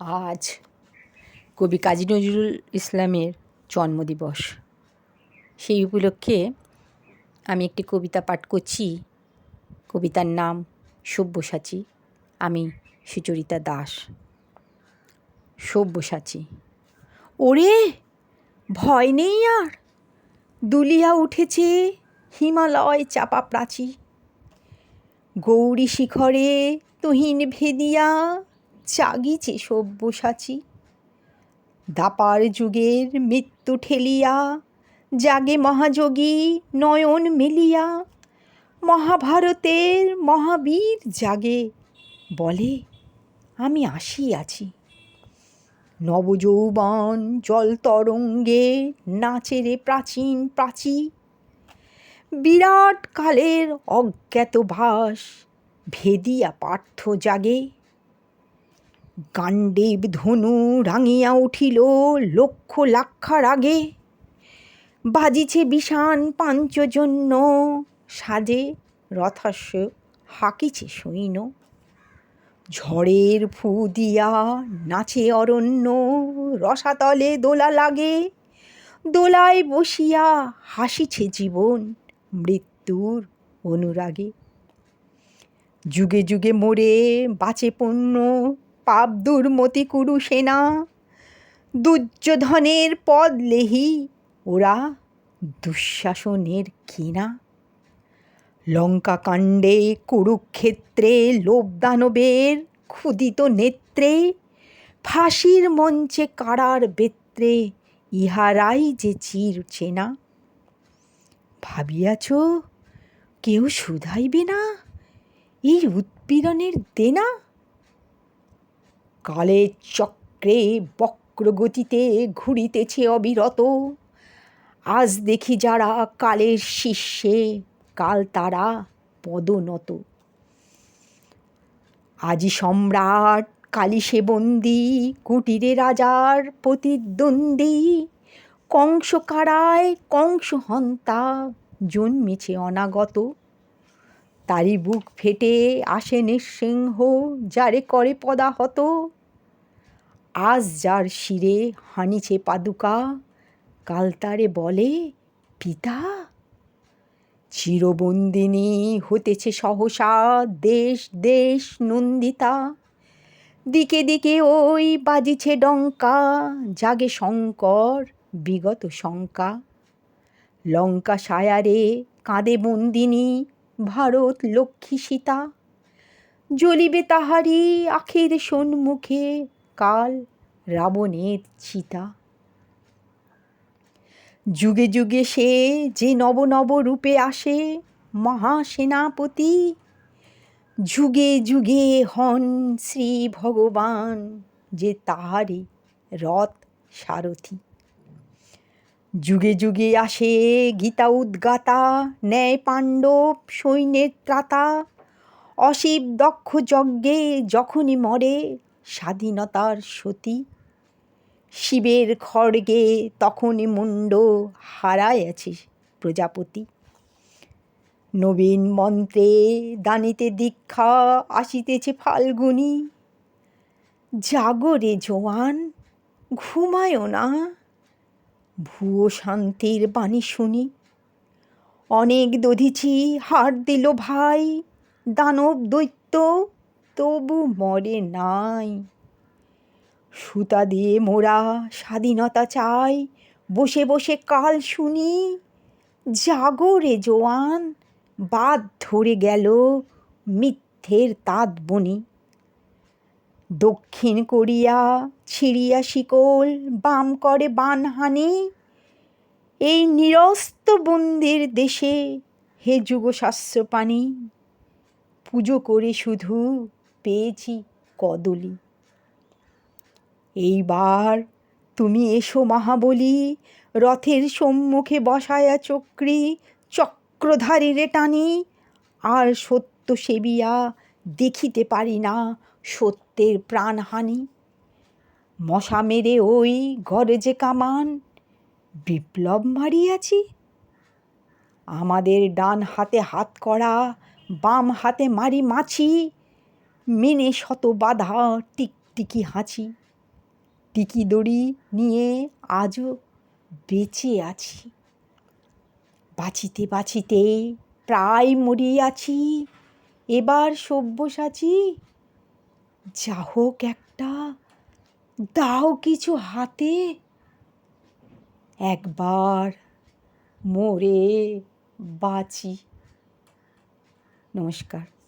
আজ কবি কাজী নজরুল ইসলামের জন্মদিবস। সেই উপলক্ষে আমি একটি কবিতা পাঠ করছি। কবিতার নাম সব্যসাচী। আমি সুচরিতা দাস। সব্যসাচী। ওরে, ভয় নেই আর। দুলিয়া উঠেছে হিমালয় চাপা প্রাচী। গৌরী শিখরে তুহিন ভেদিয়া জাগিছে সব্যসাচী দাপার যুগের মৃত্যু ঠেলিয়া, জাগে মহাযোগী নয়ন মেলিয়া, মহাভারতের মহাবীর জাগে, বলে, আমি আসিয়াছি নবযৌবন জল তরঙ্গে নাচে রে প্রাচীন প্রাচী। বিরাট কালের অজ্ঞাত ভাস ভেদিয়া পার্থ জাগে। গাণ্ডীব ধনু রাঙিয়া উঠিল লক্ষ লাক্ষার আগে। বাজিছে বিষাণ পাঞ্চজন্য, সাজে রথাস্য হাকিছে সৈন্য। ঝড়ের ফু দিয়া নাচে অরণ্য, রসাতলে দোলা লাগে। দোলায় বসিয়া হাসিছে জীবন মৃত্যুর অনুরাগে। যুগে যুগে মোরে বাঁচে পণ্য পাপ দুর্মতি কুরু সেনা। দুর্যোধনের পদ লেহি ওরা দুঃশাসনের কিনা লঙ্কা কাণ্ডে কুরুক্ষেত্রে লোকদানবের ক্ষুদিত নেত্রে, ফাঁসির মঞ্চে কারার বেত্রে ইহারাই যে চির চেনা। ভাবিয়াছ, কেউ শুধাইবে না এই উৎপীড়নের দেনা? কালের চক্রে বক্রগতিতে ঘুরিতেছে অবিরত। আজ দেখি যারা কালের শীর্ষে, কাল তারা পদনত আজি সম্রাট কালিসে বন্দি, কুটিরে রাজার প্রতিদ্বন্দ্বী। কংস কারায় কংস হন্তা জন্মেছে অনাগত। তারই বুক ফেটে আসে নিঃসিংহ, যারে করে পদাহত। আজ যার শিরে হানিছে পাদুকা, কাল তারে বলে, পিতা, চিরবন্দিনী হতেছে সহসা দেশ দেশ নন্দিতা। দিকে দিকে ওই বাজিছে ডঙ্কা, জাগে শঙ্কর, বিগত শঙ্কা। লঙ্কা সায়ারে কাঁদে বন্দিনী ভারত লক্ষ্মী সীতা। জ্বলিবে তাহারি আখের সন্মুখে কাল রাবণের চিতা। যুগে যুগে সে যে নব নব রূপে আসে মহাসেনাপতি, যুগে যুগে হন শ্রী ভগবান যে তাহারই রথ সারথি। যুগে যুগে আসে গীতা উদ্গাতা, ন্যায় পাণ্ডব সৈন্যের ত্রাতা। অশিব দক্ষ যজ্ঞে যখনই মরে, স্বাধীনতার সতী। শিবের খড়গে তখনই মুণ্ড হারায়াছে প্রজাপতি। নবীন মন্ত্রে দানিতে দীক্ষা আসিতেছে ফাল্গুনি। জাগরে জোয়ান, ঘুমায় না। ভুয়ো শান্তির বাণী শুনি। অনেক দধিছি হার দিল ভাই, দানব দৈত্য তবু মরে নাই। সুতা দিয়ে মোরা স্বাধীনতা চাই, বসে বসে কাল শুনি। জাগরে জোয়ান, বাদ ধরে গেল মিথ্যের তাঁত বনি। দক্ষিণ কোরিয়া ছিড়িয়া শিকল, বাম করে বানহানি। এই নিরস্ত বন্দির দেশে হে যুগশাস্ত্র পানি পুজো করে শুধু পেয়েছি কদলি। এইবার তুমি এসো মহাবলী, রথের সম্মুখে বসায়া চক্রি, চক্রধারীরে টানি, আর সত্য সেবিয়া দেখিতে পারি না সত্যের প্রাণহানি। মশা মেরে ওই ঘরে যে কামান, বিপ্লব মারিয়াছি। আমাদের ডান হাতে হাত করা, বাম হাতে মারি মাছি, মেনে শত বাধা টিকটিকি হাঁচি। টিকি দড়ি নিয়ে আজও বেঁচে আছি। বাঁচিতে বাঁচিতে প্রায় মরিয়াছি। এবার সব্যসাচী যা হোক একটা দাও কিছু হাতে। একবার মোরে বাঁচি। নমস্কার।